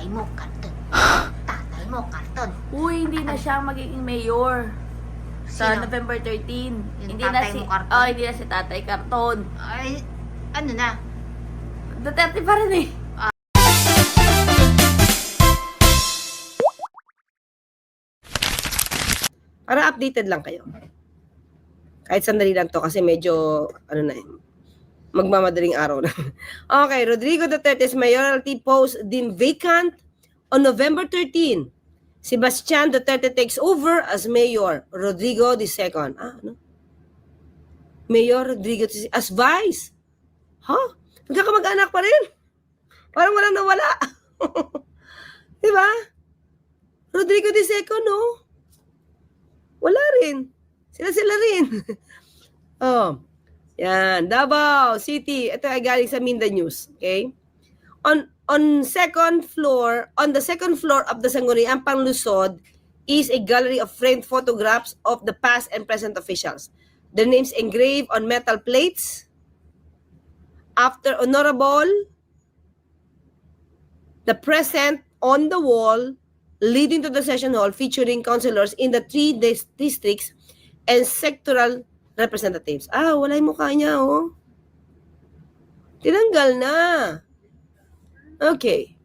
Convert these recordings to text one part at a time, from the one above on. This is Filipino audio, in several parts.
tatay mo, karton. tatay mo, karton. Uy, hindi na siya magiging mayor. Sa Sino? November 13. Yung hindi na tatay si mo, Karton? Oh, hindi na si Tatay Karton. Ay, ano na? Duterte pa rin eh. Para updated lang kayo. Kahit sandali lang to kasi medyo, ano na eh, magmamadaling araw na. okay, Rodrigo Duterte's mayoralty post deemed vacant on November 13. Sebastian Duterte takes over as mayor. Rodrigo II. Ah, ano? Mayor Rodrigo II as vice. Ha? Huh? Magkakamag-anak pa rin. Parang walang nawala. Di ba? Rodrigo II, no? Wala rin. Sila-sila rin. oh. Yan. Davao City. Ito ay galing sa Minda News. Okay? On on second floor, on the second floor of the Sangguniang Panglusod is a gallery of framed photographs of the past and present officials. Their names engraved on metal plates. After honorable, the present on the wall leading to the session hall featuring councilors in the three dis- districts and sectoral representatives. Ah, wala yung mukha niya, oh. Tinanggal na. Okay.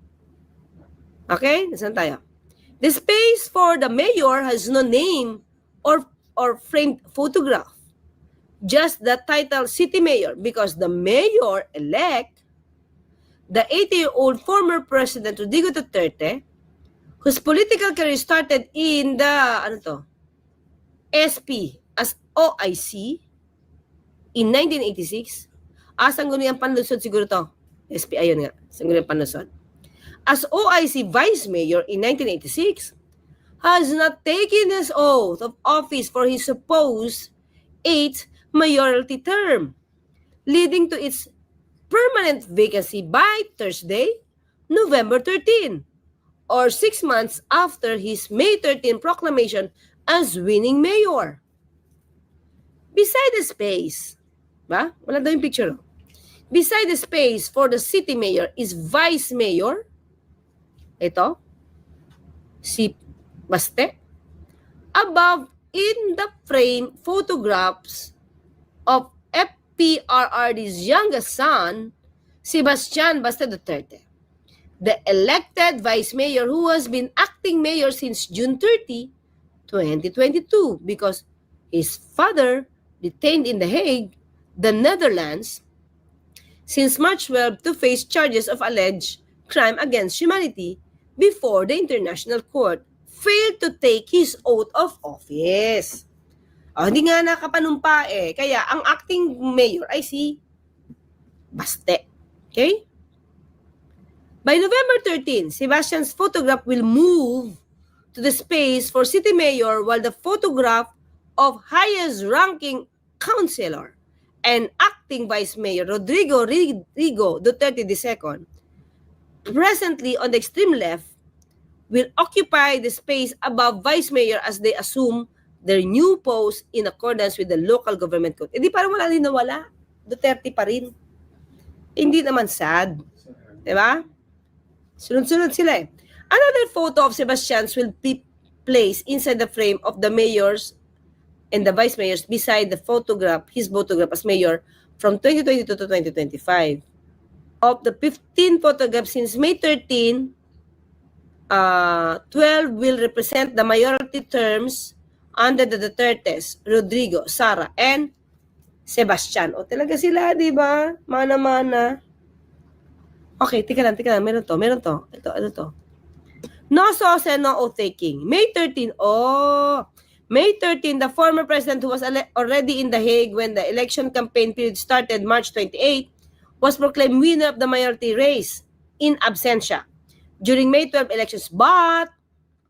Okay, nasan tayo? The space for the mayor has no name or or framed photograph. Just the title city mayor because the mayor-elect, the 80-year-old former President Rodrigo Duterte, whose political career started in the, ano to, SP OIC in 1986. Ah, sangguniang panlusod siguro to. SP, ayun nga, sangguniang panlusod. As OIC Vice Mayor in 1986, has not taken his oath of office for his supposed eighth mayoralty term, leading to its permanent vacancy by Thursday, November 13 or six months after his May 13 proclamation as winning mayor. Beside the space, ba? Wala daw yung picture. no? Beside the space for the city mayor is vice mayor. Ito. Si Baste. Above in the frame photographs of FPRRD's youngest son, Sebastian Baste Duterte the elected vice mayor who has been acting mayor since June 30, 2022, because his father, detained in The Hague, the Netherlands, since March 12 to face charges of alleged crime against humanity before the International Court, failed to take his oath of office. Oh, hindi nga nakapanumpa eh. Kaya ang acting mayor ay si Baste. Okay? By November 13, Sebastian's photograph will move to the space for city mayor while the photograph of highest ranking councilor and acting vice mayor Rodrigo Rigo Duterte II, presently on the extreme left, will occupy the space above vice mayor as they assume their new post in accordance with the local government code. Eh di parang wala rin nawala. Duterte pa rin. Hindi naman sad. Di ba? Sunod-sunod sila eh. Another photo of Sebastian's will be placed inside the frame of the mayors and the vice mayors beside the photograph, his photograph as mayor from 2022 to 2025. Of the 15 photographs since May 13, uh, 12 will represent the majority terms under the Dutertes, Rodrigo, Sara, and Sebastian. O talaga sila, di ba? Mana-mana. Okay, tika lang, tika lang. Meron to, meron to. Ito, ano to? No sauce, no oath-taking. May 13, oh, May 13, the former president who was already in The Hague when the election campaign period started March 28, was proclaimed winner of the majority race in absentia during May 12 elections. But,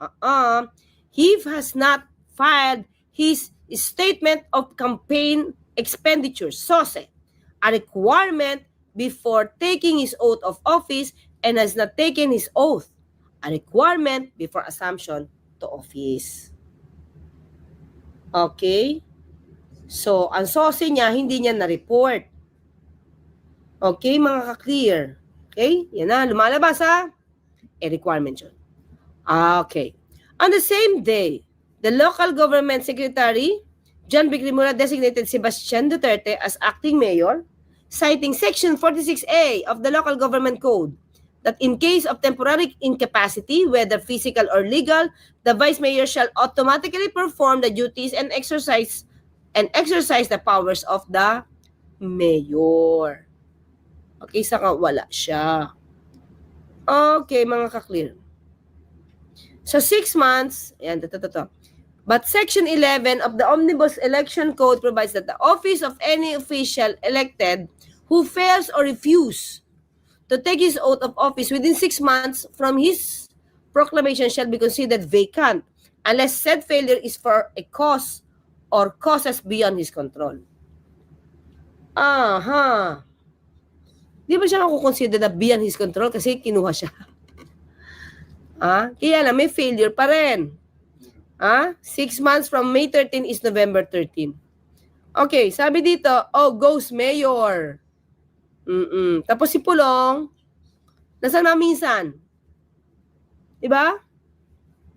uh-uh, he has not filed his statement of campaign expenditures, SOSE, a requirement before taking his oath of office and has not taken his oath, a requirement before assumption to office. Okay? So, ang SOSE niya, hindi niya na-report. Okay, mga ka-clear. Okay? Yan na, lumalabas ha. a requirement yun. Ah, Okay. On the same day, the local government secretary, John Bicrimura, designated Sebastian Duterte as acting mayor, citing Section 46A of the Local Government Code that in case of temporary incapacity, whether physical or legal, the vice mayor shall automatically perform the duties and exercise and exercise the powers of the mayor. Okay, saka wala siya. Okay, mga ka-clear. So, six months, ayan, to, to, to, to. But Section 11 of the Omnibus Election Code provides that the office of any official elected who fails or refuse to take his oath of office within six months from his proclamation shall be considered vacant unless said failure is for a cause or causes beyond his control. Aha. Di ba siya makukonsider na beyond his control kasi kinuha siya? Ah, kaya na may failure pa rin. Ah, six months from May 13 is November 13. Okay, sabi dito, oh, ghost mayor. Mm-mm. Tapos si Pulong, nasaan na minsan? Diba?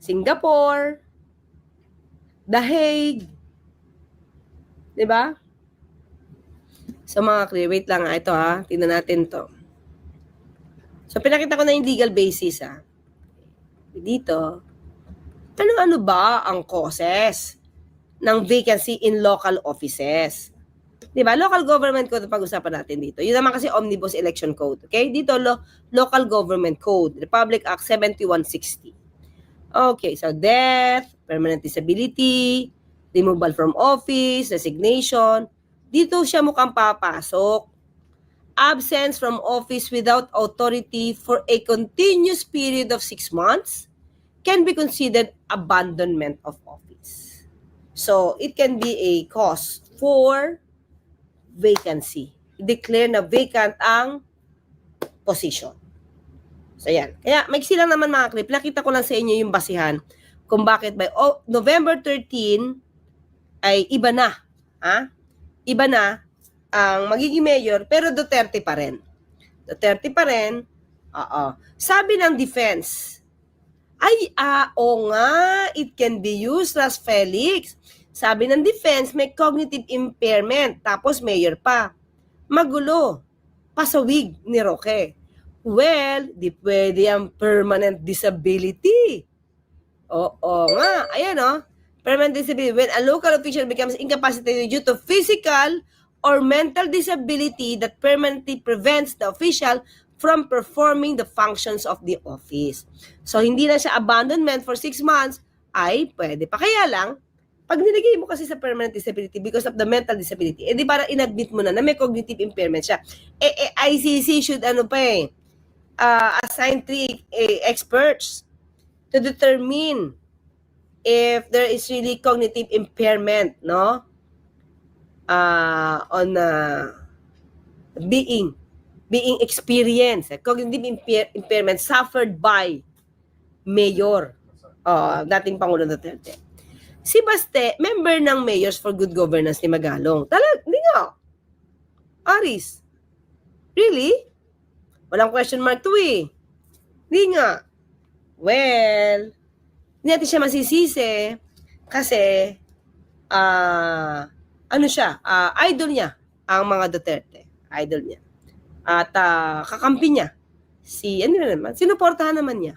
Singapore, The Hague, diba? So mga clear, wait lang ha, ito ha, tingnan natin to. So pinakita ko na yung legal basis ha. Dito, ano-ano ba ang causes ng vacancy in local offices? Di ba? Local government code pag-usapan natin dito. Yun naman kasi Omnibus Election Code. Okay? Dito, lo- Local Government Code. Republic Act 7160. Okay. So, death, permanent disability, removal from office, resignation. Dito siya mukhang papasok. Absence from office without authority for a continuous period of six months can be considered abandonment of office. So, it can be a cause for vacancy. Declare na vacant ang position. So, yan. Kaya, maiksi lang naman mga clip. Nakita ko lang sa inyo yung basihan kung bakit by oh, November 13 ay iba na. Ha? Iba na ang magiging mayor, pero Duterte pa rin. Duterte pa rin. Oo. Sabi ng defense, ay, ah, o nga, it can be used as Felix. Sabi ng defense, may cognitive impairment, tapos mayor pa. Magulo. Pasawig ni Roque. Well, di pwede ang permanent disability. Oo nga. Ayan o. Permanent disability. When a local official becomes incapacitated due to physical or mental disability that permanently prevents the official from performing the functions of the office. So, hindi na siya abandonment for six months, ay pwede pa. Kaya lang, pag nilagay mo kasi sa permanent disability because of the mental disability, eh para inadmit mo na na may cognitive impairment siya. Eh, eh ICC should ano pa eh, uh, assign three eh, experts to determine if there is really cognitive impairment, no? Uh, on uh, being being experienced, cognitive impair- impairment suffered by mayor, uh, dating Pangulo Duterte. Si Baste, member ng Mayors for Good Governance ni Magalong. Talag, hindi nga. Aris. Really? Walang question mark to eh. Hindi nga. Well, hindi natin siya masisisi kasi ah ano siya, ah, idol niya ang mga Duterte. Idol niya. At ah, kakampi niya si ano na naman, sinuportahan naman niya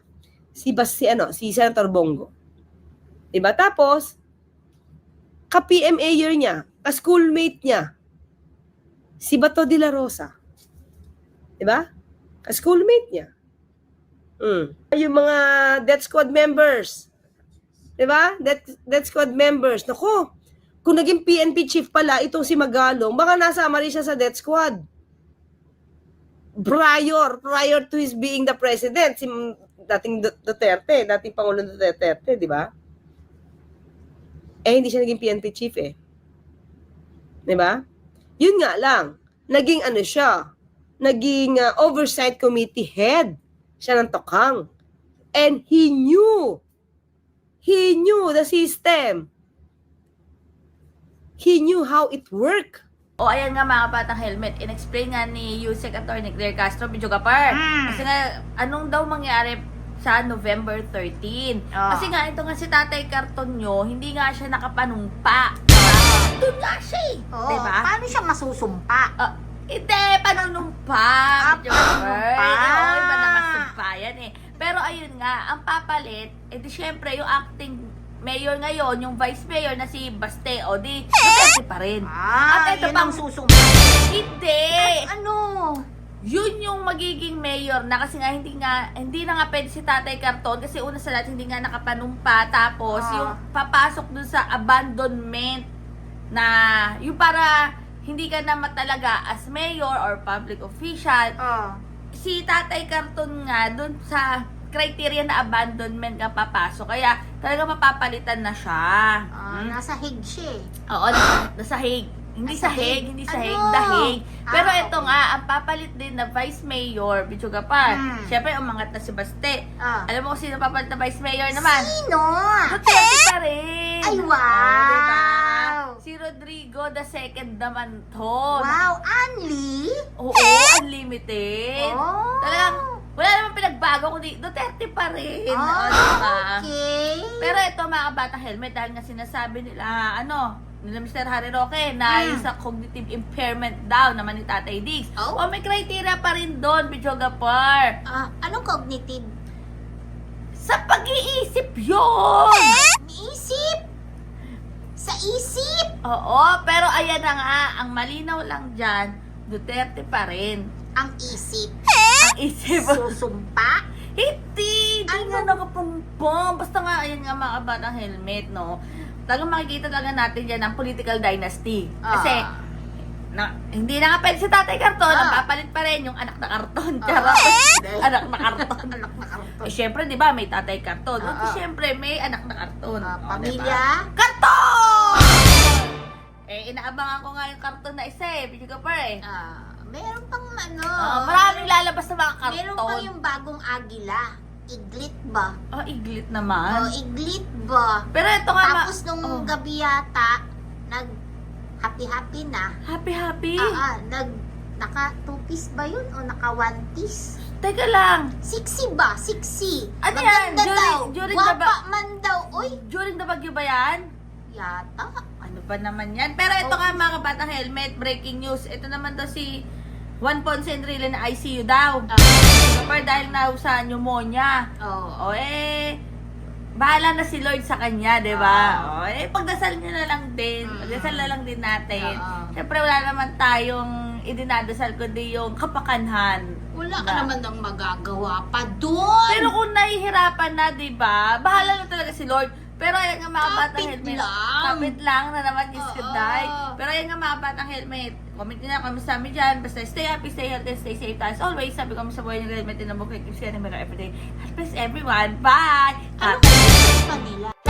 si Bas si ano, si Senator Bongo. 'Di ba? Tapos ka-PMA year niya, ka-schoolmate niya si Bato de la Rosa. 'Di ba? Ka-schoolmate niya. Mm. Yung mga death squad members. 'Di ba? Death, death squad members. Nako, kung naging PNP chief pala itong si Magalong, baka nasama rin siya sa death squad. Prior, prior to his being the president, si dating Du- Duterte, dating Pangulong Duterte, di ba? Eh, hindi siya naging PNP chief eh. Di ba? Yun nga lang, naging ano siya, naging uh, oversight committee head siya ng Tokhang. And he knew, he knew the system. He knew how it worked. O ayan nga mga batang helmet, in-explain nga ni Yusek Attorney Claire Castro, Medyo Kapar. Mm. Kasi nga, anong daw mangyari sa November 13. Ah. Kasi nga, ito nga si Tatay Karton nyo, hindi nga siya nakapanumpa. Diba? Doon nga siya eh. Oo, Diba? paano siya masusumpa? Ah, hindi, panunumpa. Ah, panunumpa. Oo, iba sumpa yan eh. Pero ayun nga, ang papalit, edi syempre yung acting mayor ngayon, yung vice mayor na si Baste, o di, Duterte pa rin. Ah, At ito yun pang- ang susumpa. Hindi! Ano? Yun yung magiging mayor na kasi nga hindi nga hindi na nga pwede si Tatay Karton kasi una sa lahat hindi nga nakapanumpa tapos Ah. yung papasok dun sa abandonment na yung para hindi ka naman talaga as mayor or public official Oh. si Tatay Karton nga dun sa criteria na abandonment ka papasok kaya talaga mapapalitan na siya Ah, Hmm? nasa hig siya eh. Oo, nasa, Hague. Hindi Nasa sa Hague, Hague? hindi sa Ano? Hague, the Hague. Pero Ah, ito okay. nga, ang papalit din na Vice Mayor, Bichuga pa. Hmm. Siyempre, umangat na si Baste. Ah. Alam mo kung sino papalit na Vice Mayor naman? Sino? Duterte pa rin. Ay, wow! Oh, diba? Si Rodrigo the second naman to. Wow, Anli? Oo, unlimited. Oh. Talagang, wala namang pinagbago, kundi Duterte pa rin. Oh, Oo, diba? okay. Pero ito mga kabata helmet dahil nga sinasabi nila ano nila Mr. Harry Roque na yung sa cognitive impairment daw naman ni Tatay Diggs. Oh. O may criteria pa rin doon, Bichoga Par. Ah, anong cognitive? Sa pag-iisip yun! Isip? Sa isip? Oo, pero ayan na nga, ang malinaw lang dyan, Duterte pa rin. Ang isip. Ang isip. Susumpa? Hindi! Hindi Ano? nga nakapumpong. Basta nga, ayan nga mga kabatang helmet, no? Talagang makikita talaga natin dyan ang political dynasty. Kasi, Ah. na, hindi na nga pwede si Tatay Karton, Ah. ang papalit pa rin yung anak na karton. Ah. Charot. Anak na karton. Anak na karton. Eh, syempre, di ba, may Tatay Karton. Ah, ah. syempre, may anak na karton. Ah, Oh, pamilya? diba? Karton! Eh, inaabangan ko nga yung karton na isa eh. Ka pa eh. Ah, ano. Ah, maraming lalabas na mga karton. Meron pang yung bagong agila. Iglit ba? Oh, iglit Oh, naman. iglit ba? Pero ito nga, Tapos nung oh. gabi yata, nag happy-happy na. happy, happy. Ah, ah, nag naka two piece ba yun o naka one piece? Teka lang. Sexy ba? Sexy. Ano yan? Maganda During- daw. during the Guwapa ba- man daw. Uy, During the bagyo ba yan? yata. Ano ba naman yan? Pero ito Oh. nga mga kabatang helmet, breaking news. Ito naman daw si Juan Ponce Enrile na ICU daw. Ah. Kapag dahil na sa pneumonia. Oh. O eh, bahala na si Lord sa kanya, di ba? Ah. O eh, pagdasal niyo na lang din. Mm. Pagdasal na lang din natin. Oo. Siyempre wala naman tayong idinadasal kundi yung kapakanhan. Wala ka Diba? naman ng magagawa pa doon. Pero kung nahihirapan na, di ba? Bahala na talaga si Lord. Pero ayan nga mga Kapit batang helmet. lang. Kapit lang na naman is Oo. die. Pero ayan nga mga batang helmet. Comment nyo na kami sa amin dyan. Basta stay happy, stay healthy, stay safe. As always, sabi ko sa buhay ng helmet din na mo. Keep sharing everyday. God bless everyone. Bye! Ano Kat- pa nila?